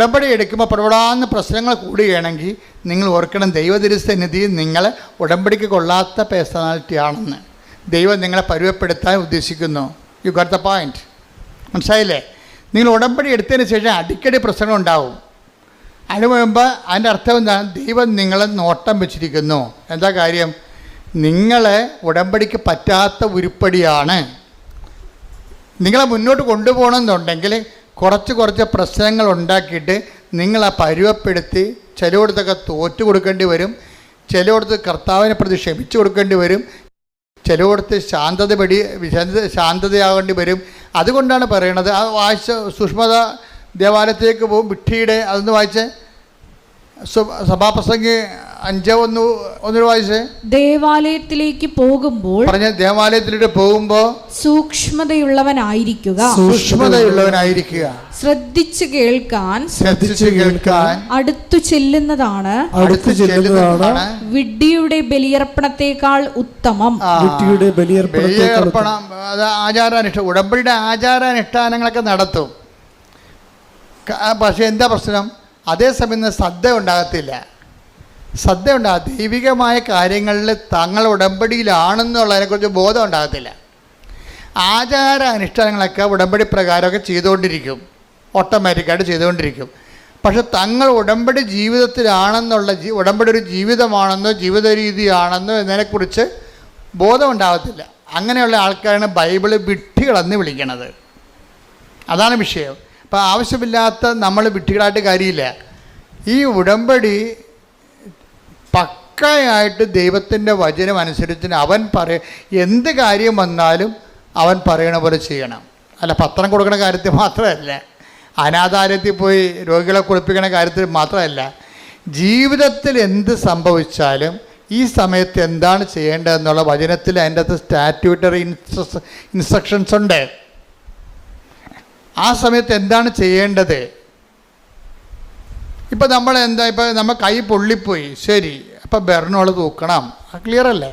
ഉടമ്പടി എടുക്കുമ്പോൾ പ്രവടാന്ന് പ്രശ്നങ്ങൾ കൂടുകയാണെങ്കിൽ നിങ്ങൾ ഓർക്കണം ദൈവതിരുസന്നിധി നിങ്ങൾ ഉടമ്പടിക്ക് കൊള്ളാത്ത പേഴ്സണാലിറ്റി ആണെന്ന് ദൈവം നിങ്ങളെ പരുവപ്പെടുത്താൻ ഉദ്ദേശിക്കുന്നു. യു ഗോട്ട് ദ പോയിന്റ് മനസ്സിലായില്ലേ? നിങ്ങൾ ഉടമ്പടി എടുത്തതിന് ശേഷം അടിക്കടി പ്രശ്നങ്ങൾ ഉണ്ടാവും. അതിന് മുമ്പ് അതിന്റെ അർത്ഥം എന്താണ്? ദൈവം നിങ്ങളെ നോട്ടം വെച്ചിരിക്കുന്നു. എന്താ കാര്യം? നിങ്ങളെ ഉടമ്പടിക്ക് പറ്റാത്ത ഉരുപ്പടിയാണ്. നിങ്ങളെ മുന്നോട്ട് കൊണ്ടുപോകണമെന്നുണ്ടെങ്കിൽ കുറച്ച് കുറച്ച് പ്രശ്നങ്ങൾ ഉണ്ടാക്കിയിട്ട് നിങ്ങളെ പരുവപ്പെടുത്തി ചിലയിടത്തൊക്കെ തോറ്റു കൊടുക്കേണ്ടി വരും. ചിലയിടത്ത് കർത്താവിനെ പ്രതി ക്ഷമിച്ചു കൊടുക്കേണ്ടി വരും. ചിലയിടത്ത് ശാന്തത പടി ശാന്ത ശാന്തതയാകേണ്ടി വരും. അതുകൊണ്ടാണ് പറയണത്. ആ വായിച്ച സുഷ്മത ദേവാലയത്തിലേക്ക് പോകും. വിട്ടിയുടെ അതൊന്ന് വായിച്ച്. സഭാപ്രസംഗി അഞ്ച് ഒന്ന് ഒന്നൊരു വായിച്ചേ ദേവാലയത്തിലേക്ക് പോകുമ്പോൾ പറഞ്ഞ ദേവാലയത്തിലേക്ക് പോകുമ്പോ സൂക്ഷ്മതയുള്ളവനായിരിക്കുക. സൂക്ഷ്മതയുള്ളവനായിരിക്കുക. ശ്രദ്ധിച്ചു കേൾക്കാൻ ശ്രദ്ധിച്ചു കേൾക്കാൻ അടുത്തു ചെല്ലുന്നതാണ് അടുത്തു ചെല്ലുന്നതാണ് വിഡ്ഢിയുടെ ബലിയർപ്പണത്തെക്കാൾ ഉത്തമം. വിഡ്ഢിയുടെ ബലിയർപ്പണം അത് ആചാരാനുഷ്ഠ ഉടമ്പടിയുടെ ആചാരാനുഷ്ഠാനങ്ങളൊക്കെ നടത്തും. പക്ഷെ എന്താ പ്രശ്നം? അതേസമയം സദ്യ ശ്രദ്ധ ഉണ്ടാകത്തില്ല. ശ്രദ്ധ ഉണ്ടാകും ദൈവികമായ കാര്യങ്ങളിൽ തങ്ങൾ ഉടമ്പടിയിലാണെന്നുള്ളതിനെക്കുറിച്ച് ബോധം ഉണ്ടാകത്തില്ല. ആചാര അനുഷ്ഠാനങ്ങളൊക്കെ ഉടമ്പടി പ്രകാരമൊക്കെ ചെയ്തുകൊണ്ടിരിക്കും. ഓട്ടോമാറ്റിക്കായിട്ട് ചെയ്തുകൊണ്ടിരിക്കും. പക്ഷെ തങ്ങൾ ഉടമ്പടി ജീവിതത്തിലാണെന്നുള്ള ജീ ഉടമ്പടി ഒരു ജീവിതമാണെന്നോ ജീവിത രീതിയാണെന്നോ എന്നതിനെക്കുറിച്ച് ബോധം ഉണ്ടാകത്തില്ല. അങ്ങനെയുള്ള ആൾക്കാരാണ് ബൈബിൾ വിഡ്ഢികളെന്ന് വിളിക്കണത്. അതാണ് വിഷയം. അപ്പോൾ ആവശ്യമില്ലാത്ത നമ്മൾ വിട്ടികളായിട്ട് കാര്യമില്ല. ഈ ഉടമ്പടി പക്കയായിട്ട് ദൈവത്തിന്റെ വചനം അനുസരിച്ച് അവൻ പറയ എന്ത് കാര്യം വന്നാലും അവൻ പറയണ പോലെ ചെയ്യണം. അല്ല പത്രം കൊടുക്കുന്ന കാര്യത്തിൽ മാത്രമല്ല. അനാഥാലയത്തിൽ പോയി രോഗികളെ കുളിപ്പിക്കുന്ന കാര്യത്തിൽ മാത്രമല്ല. ജീവിതത്തിൽ എന്ത് സംഭവിച്ചാലും ഈ സമയത്ത് എന്താണ് ചെയ്യേണ്ടതെന്നുള്ള വചനത്തിൽ അതിന്റെ അകത്ത് സ്റ്റാറ്റ്യൂട്ടറി ഇൻസ്ട്രസ് ഇൻസ്ട്രക്ഷൻസ് ഉണ്ട്. ആ സമയത്ത് എന്താണ് ചെയ്യേണ്ടത്? ഇപ്പം നമ്മൾ എന്താ ഇപ്പം നമ്മൾ കൈ പൊള്ളിപ്പോയി. ശരി. അപ്പം ബെർണോൾ തൂക്കണം. ക്ലിയർ അല്ലേ?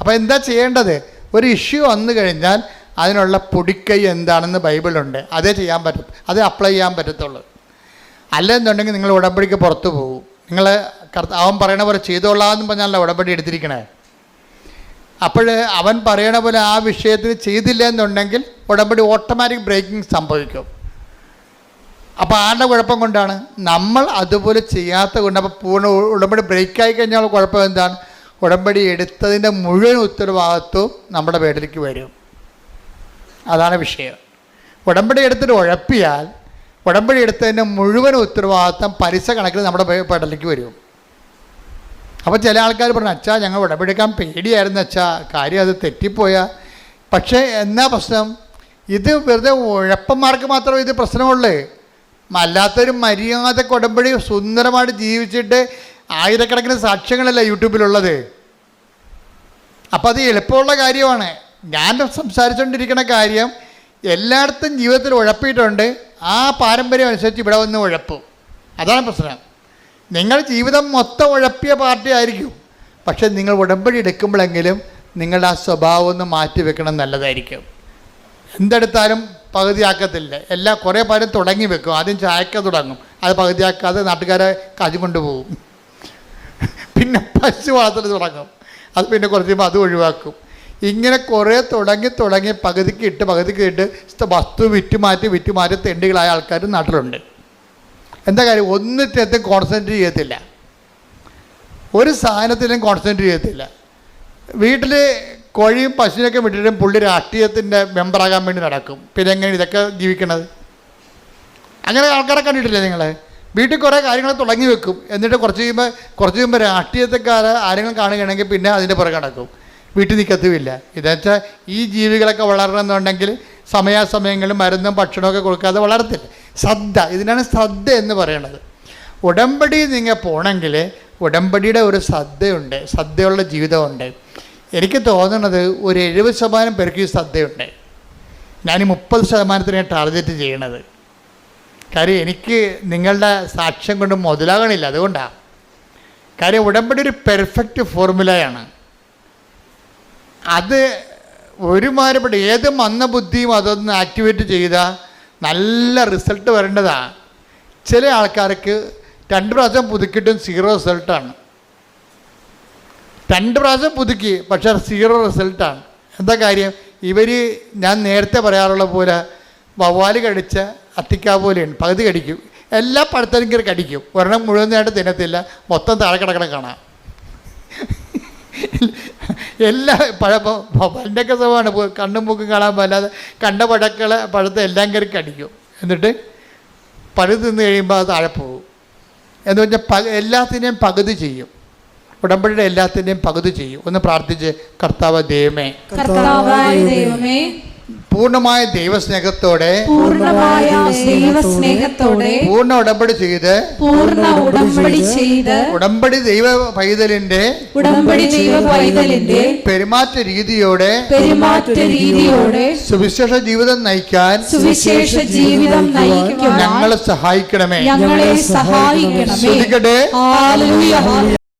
അപ്പോൾ എന്താ ചെയ്യേണ്ടത്? ഒരു ഇഷ്യൂ വന്നു കഴിഞ്ഞാൽ അതിനുള്ള പൊടിക്കൈ എന്താണെന്ന് ബൈബിളുണ്ട് അതേ ചെയ്യാൻ പറ്റും അതേ അപ്ലൈ ചെയ്യാൻ പറ്റത്തുള്ളൂ. അല്ലെന്നുണ്ടെങ്കിൽ നിങ്ങൾ ഉടമ്പടിക്ക് പുറത്തു പോകും. നിങ്ങൾ അവൻ പറയണ പോലെ ചെയ്തോളാമെന്ന് പറഞ്ഞാലല്ല ഉടമ്പടി എടുത്തിരിക്കണേ? അപ്പോൾ അവൻ പറയണ പോലെ ആ വിഷയത്തിൽ ചെയ്തില്ല എന്നുണ്ടെങ്കിൽ ഉടമ്പടി ഓട്ടോമാറ്റിക് ബ്രേക്കിംഗ് സംഭവിക്കും. അപ്പോൾ ആരുടെ കുഴപ്പം കൊണ്ടാണ്? നമ്മൾ അതുപോലെ ചെയ്യാത്ത കൊണ്ട് അപ്പോൾ പൂർണ ഉടമ്പടി ബ്രേക്കായി കഴിഞ്ഞാൽ കുഴപ്പം എന്താണ്? ഉടമ്പടി എടുത്തതിന്റെ മുഴുവൻ ഉത്തരവാദിത്വവും നമ്മുടെ പേരിലേക്ക് വരും. അതാണ് വിഷയം. ഉടമ്പടി എടുത്തിട്ട് ഉഴപ്പിയാൽ ഉടമ്പടി എടുത്തതിന്റെ മുഴുവൻ ഉത്തരവാദിത്വം പലിശ കണക്കിൽ നമ്മുടെ പേടലേക്ക് വരും. അപ്പോൾ ചില ആൾക്കാർ പറഞ്ഞു അച്ഛാ ഞങ്ങൾ ഉടമ്പടിക്കാൻ പേടിയായിരുന്നു അച്ഛാ കാര്യം അത് തെറ്റിപ്പോയാൽ പക്ഷേ എന്നാ പ്രശ്നം? ഇത് വെറുതെ ഉഴപ്പന്മാർക്ക് മാത്രമേ ഇത് പ്രശ്നമുള്ളൂ. അല്ലാത്തൊരു മര്യാദ ഉടമ്പടി സുന്ദരമായിട്ട് ജീവിച്ചിട്ട് ആയിരക്കണക്കിന് സാക്ഷ്യങ്ങളല്ല യൂട്യൂബിലുള്ളത്. അപ്പോൾ അത് എളുപ്പമുള്ള കാര്യമാണ്. ഞാൻ സംസാരിച്ചുകൊണ്ടിരിക്കുന്ന കാര്യം എല്ലായിടത്തും ജീവിതത്തിൽ ഉഴപ്പിയിട്ടുണ്ട്. ആ പാരമ്പര്യം അനുസരിച്ച് ഇവിടെ വന്ന് ഉഴപ്പും. അതാണ് പ്രശ്നം. നിങ്ങൾ ജീവിതം മൊത്തം ഉഴപ്പിയ പാർട്ടി ആയിരിക്കും. പക്ഷെ നിങ്ങൾ ഉടമ്പടി എടുക്കുമ്പോഴെങ്കിലും നിങ്ങളുടെ ആ സ്വഭാവം ഒന്ന് മാറ്റി വെക്കണം നല്ലതായിരിക്കും. എന്തെടുത്താലും പകുതിയാക്കത്തില്ല. എല്ലാ കുറേ പേരും തുടങ്ങി വെക്കും. ആദ്യം ചായക്ക തുടങ്ങും. അത് പകുതിയാക്കാതെ നാട്ടുകാരെ കാജ് കൊണ്ടുപോകും. പിന്നെ പശു വളർത്തൽ തുടങ്ങും. അത് പിന്നെ കുറച്ച് അത് ഒഴിവാക്കും. ഇങ്ങനെ കുറേ തുടങ്ങി തുടങ്ങി പകുതിക്ക് ഇട്ട് പകുതിക്ക് ഇട്ട് വസ്തു വിറ്റുമാറ്റി വിറ്റുമാറ്റി തെണ്ടികളായ ആൾക്കാർ നാട്ടിലുണ്ട്. എന്താ കാര്യം? ഒന്നിറ്റത്തും കോൺസെൻട്രേറ്റ് ചെയ്യത്തില്ല. ഒരു സാധനത്തിലും കോൺസെൻട്രേറ്റ് ചെയ്യത്തില്ല. വീട്ടിൽ കോഴിയും പശുവിനൊക്കെ വിട്ടിട്ടും പുള്ളി രാഷ്ട്രീയത്തിന്റെ മെമ്പറാകാൻ വേണ്ടി നടക്കും. പിന്നെ എങ്ങനെ ഇതൊക്കെ ജീവിക്കണത്? അങ്ങനെ ആൾക്കാരെ കണ്ടിട്ടില്ലേ നിങ്ങൾ വീട്ടിൽ കുറേ കാര്യങ്ങൾ തുടങ്ങി വെക്കും. എന്നിട്ട് കുറച്ച് കഴിയുമ്പോൾ കുറച്ച് കഴിയുമ്പോൾ രാഷ്ട്രീയത്തെക്കാരെ ആരെങ്കിലും കാണുകയാണെങ്കിൽ പിന്നെ അതിന്റെ പുറകെ നടക്കും. വീട്ടിൽ നിൽക്കത്തുമില്ല ഇതെന്നുവെച്ചാൽ ഈ ജീവികളൊക്കെ വളരണമെന്നുണ്ടെങ്കിൽ സമയാസമയങ്ങളിൽ മരുന്നും ഭക്ഷണമൊക്കെ കൊടുക്കാതെ വളരത്തില്ല. ശ്രദ്ധ ഇതിനാണ് ശ്രദ്ധ എന്ന് പറയുന്നത് ഉടമ്പടി നിങ്ങൾ പോകണമെങ്കിൽ ഉടമ്പടിയുടെ ഒരു ശ്രദ്ധയുണ്ട് ശ്രദ്ധയുള്ള ജീവിതമുണ്ട്. എനിക്ക് തോന്നുന്നത് ഒരു എഴുപത് ശതമാനം പേർക്ക് ഈ ശ്രദ്ധയുണ്ട്. ഞാൻ മുപ്പത് ശതമാനത്തിനെ ടാർഗറ്റ് ചെയ്യണത്. കാര്യം എനിക്ക് നിങ്ങളുടെ സാക്ഷ്യം കൊണ്ട് മുതലാകണില്ല അതുകൊണ്ടാണ് കാര്യം ഉടമ്പടി ഒരു പെർഫെക്റ്റ് ഫോർമുലയാണ് അത് ഒരുമാതിരിപ്പെട്ട ഏത് മന്ദബുദ്ധിയും അതൊന്ന് ആക്ടിവേറ്റ് ചെയ്താൽ നല്ല റിസൾട്ട് വരേണ്ടതാണ് ചില ആൾക്കാർക്ക് രണ്ട് പ്രാവശ്യം പുതുക്കിയിട്ടും സീറോ റിസൾട്ടാണ് രണ്ട് പ്രാവശ്യം പുതുക്കി പക്ഷേ സീറോ റിസൾട്ടാണ് എന്താ കാര്യം? ഇവർ ഞാൻ നേരത്തെ പറയാറുള്ള പോലെ വവ്വാൽ കടിച്ച അത്തിക്കാ പോലെയാണ് പകുതി കടിക്കും. എല്ലാ പഴത്തിനും കയറി കടിക്കും. ഒരെണ്ണം മുഴുവനായിട്ട് തിന്നത്തില്ല. മൊത്തം താഴെ കിടക്കണം കാണാം. എല്ലാ പഴ പണ്ടൊക്കെ സ്വഭാവമാണ് കണ്ണും മൂക്കും കാണാൻ പറ്റാതെ കണ്ട പഴക്കളെ പഴത്തെ എല്ലാം കയറി കടിക്കും. എന്നിട്ട് പഴു തിന്ന് കഴിയുമ്പോൾ അത് താഴെ പോകും. എന്ന് വെച്ചാൽ പ എല്ലാത്തിനെയും പകുതി ചെയ്യും. ഉടമ്പടിയുടെ എല്ലാത്തിന്റെയും പകുതി ചെയ്യും. ഒന്ന് പ്രാർത്ഥിച്ച് കർത്താവ് ദൈവമേ. പൂർണമായ ദൈവസ്നേഹത്തോടെ പൂർണമായ ദൈവസ്നേഹത്തോടെ പൂർണ ഉടമ്പടി ചെയ്ത് പൂർണ ഉടമ്പടി ചെയ്ത് ഉടമ്പടി ദൈവ പൈതലിന്റെ ഉടമ്പടി ദൈവ പൈതലിന്റെ പെരുമാറ്റ രീതിയോടെ പെരുമാറ്റ രീതിയോടെ സുവിശേഷ ജീവിതം നയിക്കാൻ സുവിശേഷ ജീവിതം നയിക്കാൻ ഞങ്ങളെ സഹായിക്കണമേ. ഞങ്ങളെ സഹായിക്കണമേ.